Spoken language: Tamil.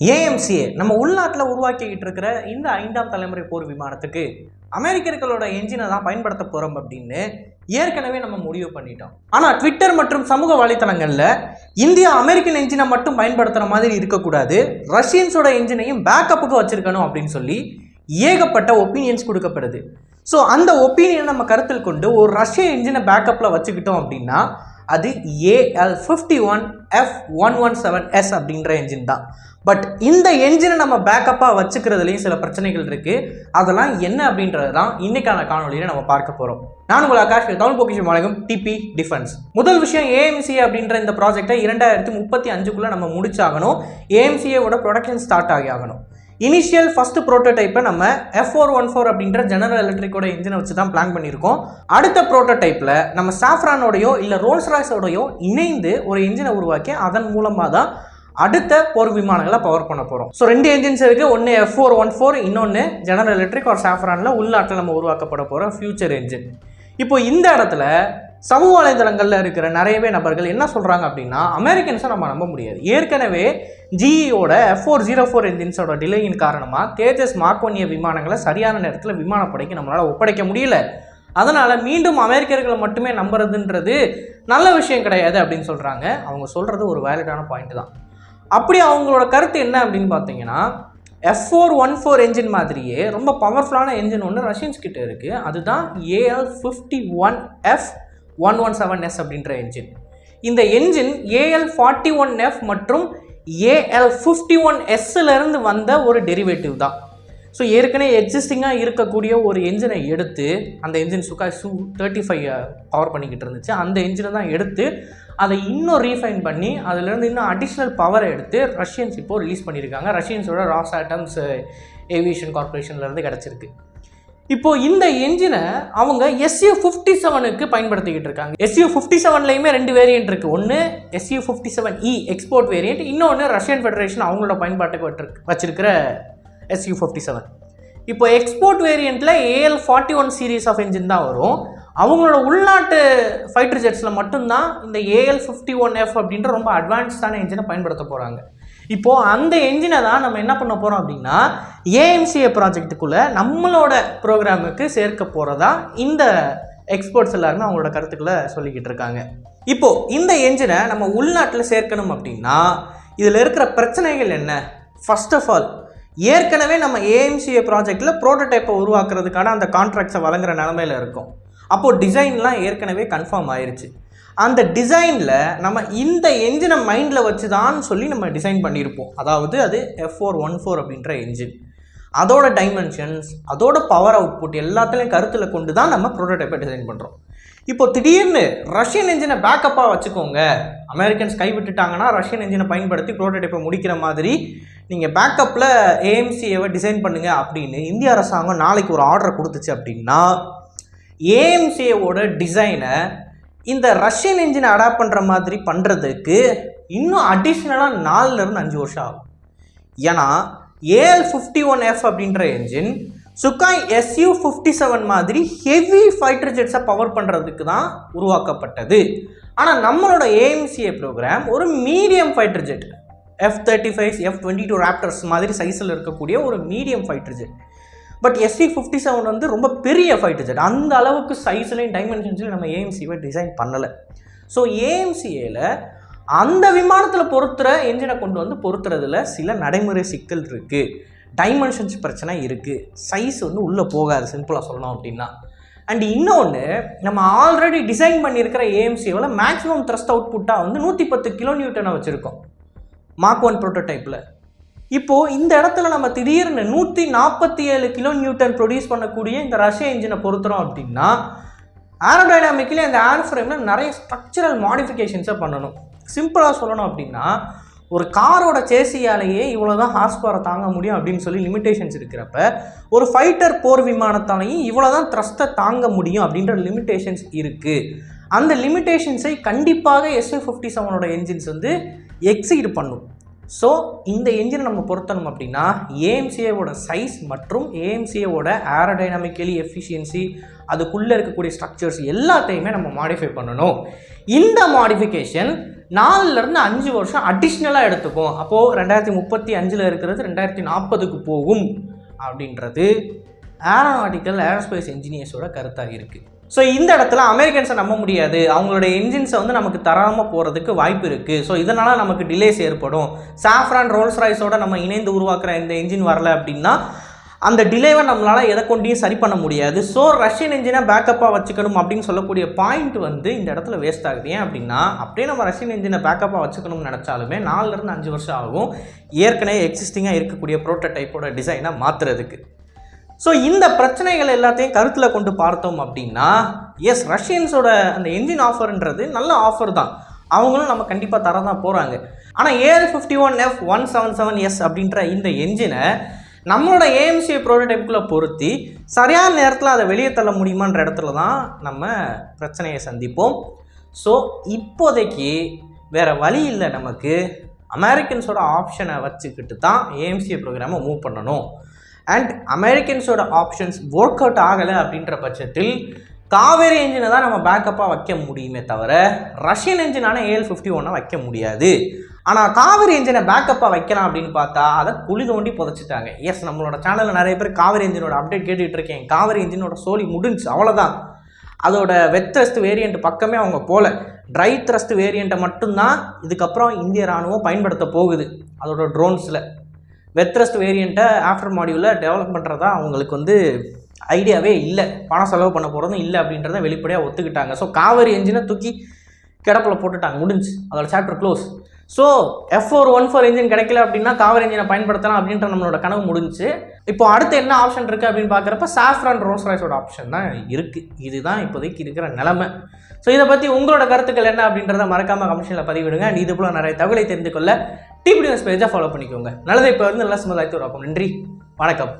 ஏஎம்சிஏ நம்ம உள்நாட்டில் உருவாக்கிக்கிட்டு இருக்கிற இந்த ஐந்தாம் தலைமுறை போர் விமானத்துக்கு அமெரிக்கர்களோட என்ஜினை தான் பயன்படுத்த போகிறோம் அப்படின்னு ஏற்கனவே நம்ம முடிவு பண்ணிட்டோம். ஆனால் ட்விட்டர் மற்றும் சமூக வலைத்தளங்களில் இந்தியா அமெரிக்கன் என்ஜினை மட்டும் பயன்படுத்துகிற மாதிரி இருக்கக்கூடாது. ரஷ்யன்ஸோட என்ஜினையும் பேக்கப்புக்கு வச்சுருக்கணும் அப்படின்னு சொல்லி ஏகப்பட்ட ஒப்பீனியன்ஸ் கொடுக்கப்படுது. ஸோ அந்த ஒப்பீனியனை நம்ம கருத்தில் கொண்டு ஒரு ரஷ்ய என்ஜினை பேக்கப்பில் வச்சுக்கிட்டோம் அப்படின்னா அது A L fifty one F one one seven S அப்படின்ற என்ஜின் தான். பட் இந்த என்ஜினை நம்ம பேக்கப்பாக வச்சுக்கிறதுலையும் சில பிரச்சனைகள் இருக்குது அதெல்லாம் என்ன அப்படின்றது தான் இன்னைக்கான காணொலியில் நம்ம பார்க்க போகிறோம் நான் உங்கள் ஆகாஷ் தமிழ் பொக்கிஷம் வழங்கும் டிபி டிஃபென்ஸ் முதல் விஷயம் ஏஎம்சி அப்படின்ற இந்த ப்ராஜெக்டை இரண்டாயிரத்தி முப்பத்தி அஞ்சுக்குள்ளே நம்ம முடிச்சாகணும். ஏஎம்சிஏவோட ப்ரொடக்ஷன் ஸ்டார்ட் ஆகி ஆகணும். இனிஷியல் ஃபர்ஸ்ட் ப்ரோட்டோடைப்பை நம்ம எஃப் ஃபோர் ஒன் ஃபோர் அப்படின்ற ஜெனரல் எலக்ட்ரிக்கோட இன்ஜினை வச்சு தான் பிளான் பண்ணியிருக்கோம். அடுத்த ப்ரோட்டோடைப்பில் நம்ம சாஃப்ரானோடையோ இல்லை ரோல்ஸ் ராய்ஸோடையோ இணைந்து ஒரு இன்ஜினை உருவாக்கி அதன் மூலமாக தான் அடுத்த போர் விமானங்களை பவர் பண்ண போகிறோம் ஸோ ரெண்டு என்ஜின்ஸ் இருக்குது ஒன்று எஃப் ஃபோர் ஒன் ஃபோர் இன்னொன்று ஜெனரல் எலக்ட்ரிக் ஒரு சாஃப்ரானில் உள்நாட்டில் நம்ம உருவாக்கப்பட போகிற ஃபியூச்சர் என்ஜின் இப்போ இந்த இடத்துல சமூக வலைதளங்களில் இருக்கிற நிறையவே நபர்கள் என்ன சொல்கிறாங்க அப்படின்னா அமெரிக்கன்ஸை நம்ம நம்ப முடியாது. ஏற்கனவே ஜிஇயோட எஃப் ஃபோர் ஜீரோ ஃபோர் என்ஜின்ஸோட டிலேயின் காரணமாக தேஜஸ் மார்க்கோனிய விமானங்களை சரியான நேரத்தில் விமானப்படைக்கு நம்மளால் ஒப்படைக்க முடியல. அதனால் மீண்டும் அமெரிக்கர்களை மட்டுமே நம்புறதுன்றது நல்ல விஷயம் கிடையாது அப்படின்னு சொல்கிறாங்க அவங்க சொல்கிறது ஒரு வேலிடான பாயிண்ட் தான். அப்படி அவங்களோட கருத்து என்ன அப்படின்னு பார்த்தீங்கன்னா F four one four engine மாதிரியே ரொம்ப பவர்ஃபுல்லான என்ஜின் ஒன்று ரஷ்யன்ஸ் கிட்ட இருக்குது அதுதான் A L fifty one F one one seven S அப்படின்ற என்ஜின் இந்த engine A L forty one F மற்றும் ஏஎல் ஃபிஃப்டி ஒன் எஸ்ஸிலேருந்து வந்த ஒரு டெரிவேட்டிவ் தான். ஸோ ஏற்கனவே எக்ஸிஸ்டிங்காக இருக்கக்கூடிய ஒரு என்ஜினை எடுத்து அந்த என்ஜின் சுகா சு தேர்ட்டி ஃபைவ் பவர் பண்ணிக்கிட்டு இருந்துச்சு. அந்த என்ஜினை தான் எடுத்து அதை இன்னும் ரீஃபைன் பண்ணி அதுலேருந்து இன்னும் அடிஷ்னல் பவரை எடுத்து ரஷ்யன்ஸ் இப்போது ரிலீஸ் பண்ணியிருக்காங்க. ரஷ்யன்ஸோட ராஸ் ஆட்டம்ஸ் ஏவியேஷன் கார்பரேஷன்லேருந்து கிடச்சிருக்கு. இப்போது இந்த என்ஜினை அவங்க எஸ்யூ ஃபிஃப்டி செவனுக்கு பயன்படுத்திக்கிட்டு இருக்காங்க. எஸ்யூ ஃபிஃப்டி செவன்லையுமே ரெண்டு வேரியன்ட் இருக்குது ஒன்று S U fifty seven E export variant இன்னொன்று ரஷ்யன் ஃபெடரேஷன் அவங்களோட பயன்பாட்டுக்கு வச்சிருக்கிற எஸ்யூ ஃபிஃப்டி செவன் இப்போ export வேரியண்ட்டில் A L forty one series of engine தான் வரும். அவங்களோட உள்நாட்டு ஃபைட்டர் ஜெட்ஸில் மட்டும்தான் இந்த ஏஎல் ஃபிஃப்டி ஒன் எஃப் அப்படின்ற ரொம்ப அட்வான்ஸ்டான என்ஜினை பயன்படுத்த போகிறாங்க இப்போது அந்த என்ஜினை தான் நம்ம என்ன பண்ண போகிறோம் அப்படின்னா ஏஎம்சிஏ ப்ராஜெக்ட்டுக்குள்ளே நம்மளோட ப்ரோக்ராமுக்கு சேர்க்க போகிறதா இந்த எக்ஸ்பர்ட்ஸ் எல்லாருமே அவங்களோட கருத்துக்களை சொல்லிக்கிட்டு இருக்காங்க. இப்போது இந்த என்ஜினை நம்ம உள்நாட்டில் சேர்க்கணும் அப்படின்னா இதில் இருக்கிற பிரச்சனைகள் என்ன? ஃபர்ஸ்ட் ஆஃப் ஆல் ஏற்கனவே நம்ம ஏஎம்சிஏ ப்ராஜெக்டில் ப்ரோட்டோடைப்பை உருவாக்குறதுக்கான அந்த கான்ட்ராக்ட்ஸை வழங்குற நிலமையில இருக்கும். அப்போது டிசைன்லாம் ஏற்கனவே கன்ஃபார்ம் ஆயிடுச்சு அந்த டிசைனில் நம்ம இந்த என்ஜினை மைண்டில் வச்சு தான் சொல்லி நம்ம டிசைன் பண்ணியிருப்போம். அதாவது அது எஃப் ஃபோர் ஒன் ஃபோர் அப்படின்ற என்ஜின் அதோட டைமென்ஷன்ஸ் அதோட பவர் அவுட்புட் எல்லாத்துலேயும் கருத்தில் கொண்டு தான் நம்ம ப்ரோட்டோடைப்பை டிசைன் பண்ணுறோம் இப்போ திடீர்னு ரஷ்யன் என்ஜினை பேக்கப்பாக வச்சுக்கோங்க. அமெரிக்கன்ஸ் கைவிட்டுட்டாங்கன்னா ரஷ்யன் என்ஜினை பயன்படுத்தி ப்ரோட்டோடைப்பை முடிக்கிற மாதிரி நீங்கள் பேக்கப்பில் ஏஎம்சிஏவை டிசைன் பண்ணுங்க அப்படின்னு இந்திய அரசாங்கம் நாளைக்கு ஒரு ஆர்டர் கொடுத்துச்சு அப்படின்னா ஏஎம்சிஏவோட டிசைனை இந்த ரஷ்யன் இன்ஜினை அடாப்ட் பண்ணுற மாதிரி பண்ணுறதுக்கு இன்னும் அடிஷ்னலாக நாலுலேருந்து அஞ்சு வருஷம் ஆகும். ஏன்னா A L fifty one F அப்படின்ற engine Sukhoi S U fifty seven மாதிரி ஹெவி ஃபைட்டர் ஜெட்ஸை பவர் பண்ணுறதுக்கு தான் உருவாக்கப்பட்டது. ஆனால் நம்மளோட A M C A programme ஒரு medium fighter jet F thirty five F twenty two Raptors மாதிரி சைஸில் இருக்கக்கூடிய ஒரு medium fighter jet but S C fifty seven வந்து ரொம்ப பெரிய ஃபைட்டர் ஜெட் அந்த அளவுக்கு சைஸ்லையும் டைமென்ஷன்ஸ்லையும் நம்ம ஏஎம்சியை டிசைன் பண்ணலை. ஸோ ஏஎம்சிஏல அந்த விமானத்தில் பொருத்துகிற என்ஜினை கொண்டு வந்து பொருத்துறதுல சில நடைமுறை சிக்கல் இருக்குது டைமென்ஷன்ஸ் பிரச்சனை இருக்குது சைஸ் வந்து உள்ளே போகாது சிம்பிளாக சொல்லணும் அப்படின்னா. அண்ட் இன்னொன்று நம்ம ஆல்ரெடி டிசைன் பண்ணியிருக்கிற ஏஎம்சியோவில் மேக்ஸிமம் த்ரஸ்ட் அவுட்புட்டாக வந்து நூற்றி பத்து கிலோ நியூட்டனை வச்சுருக்கோம். மார்க் ஒன் ப்ரோட்டோடைப்பில் இப்போது இந்த இடத்துல நம்ம திடீர்னு நூற்றி நாற்பத்தி ஏழு கிலோ நியூட்டன் ப்ரொடியூஸ் பண்ணக்கூடிய இந்த ரஷ்ய இன்ஜினை பொறுத்துறோம் அப்படின்னா ஏரோடைனாமிக்கலி அந்த ஏர் ஃப்ரேமில் நிறைய ஸ்ட்ரக்சரல் மாடிஃபிகேஷன்ஸை பண்ணணும். சிம்பிளாக சொல்லணும் அப்படின்னா ஒரு காரோட சேசியாலேயே இவ்வளோ தான் ஹார்ஸ் பவரை தாங்க முடியும் அப்படின்னு சொல்லி லிமிட்டேஷன்ஸ் இருக்கிறப்ப ஒரு ஃபைட்டர் போர் விமானத்தாலையும் இவ்வளோ தான் த்ரஸ்ட்டை தாங்க முடியும் அப்படின்ற லிமிட்டேஷன்ஸ் இருக்குது அந்த லிமிடேஷன்ஸை கண்டிப்பாக எஸ்ஏ ஃபிஃப்டி செவனோட என்ஜின்ஸ் வந்து எக்ஸீட் பண்ணும். ஸோ இந்த என்ஜினை நம்ம பொருத்தணும் அப்படின்னா ஏஎம்சிஏவோட சைஸ் மற்றும் ஏஎம்சிஏவோட ஏரோடைனமிக்கலி எஃபிஷியன்சி அதுக்குள்ளே இருக்கக்கூடிய ஸ்ட்ரக்சர்ஸ் எல்லாத்தையுமே நம்ம மாடிஃபை பண்ணணும். இந்த மாடிஃபிகேஷன் நாலுலேருந்து அஞ்சு வருஷம் அடிஷ்னலாக எடுத்துக்கும். அப்போது ரெண்டாயிரத்தி முப்பத்தி அஞ்சில் இருக்கிறது ரெண்டாயிரத்தி நாற்பதுக்கு போகும் அப்படின்றது ஏரோனாட்டிக்கல் ஏரோஸ்பேஸ் இன்ஜினியர்ஸோட கருத்தாக இருக்குது ஸோ இந்த இடத்துல அமெரிக்கன்ஸை நம்ப முடியாது. அவங்களுடைய இன்ஜின்ஸை வந்து நமக்கு தராமல் போகிறதுக்கு வாய்ப்பு இருக்குது ஸோ இதனால் நமக்கு டிலேஸ் ஏற்படும். சாஃப்ரான் ரோல்ஸ் ராய்ஸோட நம்ம இணைந்து உருவாக்குற இந்த இன்ஜின் வரல அப்படின்னா அந்த டிலேவை நம்மளால் எதை கொண்டையும் சரி பண்ண முடியாது. ஸோ ரஷ்யன் இன்ஜினை பேக்கப்பாக வச்சுக்கணும் அப்படின்னு சொல்லக்கூடிய பாயிண்ட் வந்து இந்த இடத்துல வேஸ்ட் ஆகுது. ஏன் அப்படின்னா அப்படியே நம்ம ரஷ்யன் இன்ஜினை பேக்கப்பாக வச்சுக்கணும்னு நினச்சாலுமே நாலுலேருந்து அஞ்சு வருஷம் ஆகும். ஏற்கனவே எக்ஸிஸ்டிங்காக இருக்கக்கூடிய ப்ரோட்டோடைப்போட டிசைனை மாற்றுறதுக்கு ஸோ இந்த பிரச்சனைகள் எல்லாத்தையும் கருத்தில் கொண்டு பார்த்தோம் அப்படின்னா எஸ் ரஷ்யன்ஸோட அந்த என்ஜின் ஆஃபர்ன்றது நல்ல ஆஃபர் தான். அவங்களும் நம்ம கண்டிப்பாக தர தான் போகிறாங்க ஆனால் A L fifty one F one seven seven S அப்படின்ற இந்த என்ஜினை நம்மளோட ஏஎம்சி ப்ரோட்டோடைப்புக்குள்ளே பொருத்தி சரியான நேரத்தில் அதை வெளியே தள்ள முடியுமான்ற இடத்துல தான் நம்ம பிரச்சனையை சந்திப்போம். ஸோ இப்போதைக்கு வேறு வழி இல்லை நமக்கு. அமெரிக்கன்ஸோட ஆப்ஷனை வச்சுக்கிட்டு தான் ஏஎம்சிஏ ப்ரோக்ராமை மூவ் பண்ணணும். அண்ட் அமெரிக்கன்ஸோட ஆப்ஷன்ஸ் ஒர்க் அவுட் ஆகலை அப்படின்ற பட்சத்தில் காவேரி என்ஜினை தான் நம்ம பேக்கப்பாக வைக்க முடியுமே தவிர ரஷ்யன் என்ஜினான ஏஎல் ஃபிஃப்டி ஒன்னை வைக்க முடியாது. ஆனால் காவிரி என்ஜினை பேக்கப்பாக வைக்கலாம் அப்படின்னு பார்த்தா அதை குழி தோண்டி புதைச்சிட்டாங்க. எஸ் நம்மளோட சேனலில் நிறைய பேர் காவிரி என்ஜினோட அப்டேட் கேட்டுக்கிட்டு இருக்கேன். காவிரி என்ஜினோட சோலி முடிஞ்சு அவ்வளோதான் அதோட வெத் த்ரஸ்ட் வேரியண்ட் பக்கமே அவங்க போல. ட்ரை த்ரஸ்ட் வேரியண்ட்டை மட்டும்தான் இதுக்கப்புறம் இந்திய ராணுவம் பயன்படுத்த போகுது. அதோட ட்ரோன்ஸில் வெத்ரஸ்ட் வேரியண்ட்டை ஆஃப்டர் மாடியூலில் டெவலப் பண்ணுறதா அவங்களுக்கு வந்து ஐடியாவே இல்லை. பணம் செலவு பண்ண போகிறதும் இல்லை அப்படின்றத வெளிப்படையாக ஒத்துக்கிட்டாங்க. ஸோ காவேரி என்ஜினை தூக்கி கிடப்பில் போட்டுட்டாங்க. முடிஞ்சு. அதோட chapter close so F four one four engine கிடைக்கல அப்படின்னா காவேரி இன்ஜினை பயன்படுத்தலாம் அப்படின்ற நம்மளோட கனவு முடிஞ்சு. இப்போ அடுத்து என்ன ஆப்ஷன் இருக்குது அப்படின்னு பார்க்குறப்ப சாஃப்ரான் ரோல்ஸ் ராய்ஸோட ஆப்ஷன் தான் இருக்குது இதுதான் இப்போதைக்கு இருக்கிற நிலமை. ஸோ இதை பற்றி உங்களோட கருத்துக்கள் என்ன அப்படின்றத மறக்காமல் கமிஷனில் பதிவிடுங்க. அண்ட் இது போல் நிறைய தகவலை தெரிந்து கொள்ள டிபிடிஎஸ் பேஜை ஃபாலோ பண்ணிக்கோங்க. நல்லதை இப்போ வந்து நல்ல சமுதாயத்தோட நன்றி. வணக்கம்.